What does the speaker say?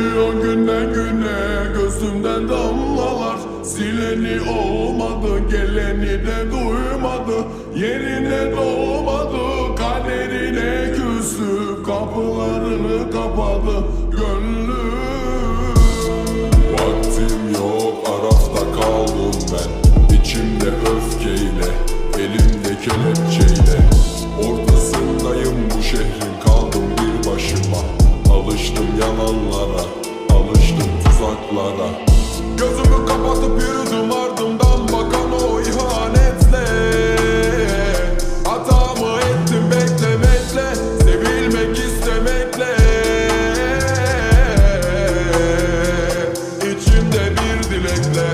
O günden güne gözümden damlalar Sileni olmadı geleni de duymadı. Yerine doğmadı kaderine küstü Kapılarını kapadı. Gönlüm. Vaktim yok arafta kaldım ben. İçimde öfkeyle elimde kelepçeyle yalanlara Alıştım tuzaklara. Gözümü kapatıp yürüdüm ardımdan bakan o ihanetle. Hatamı ettim beklemekle Sevilmek istemekle. İçimde bir dilekle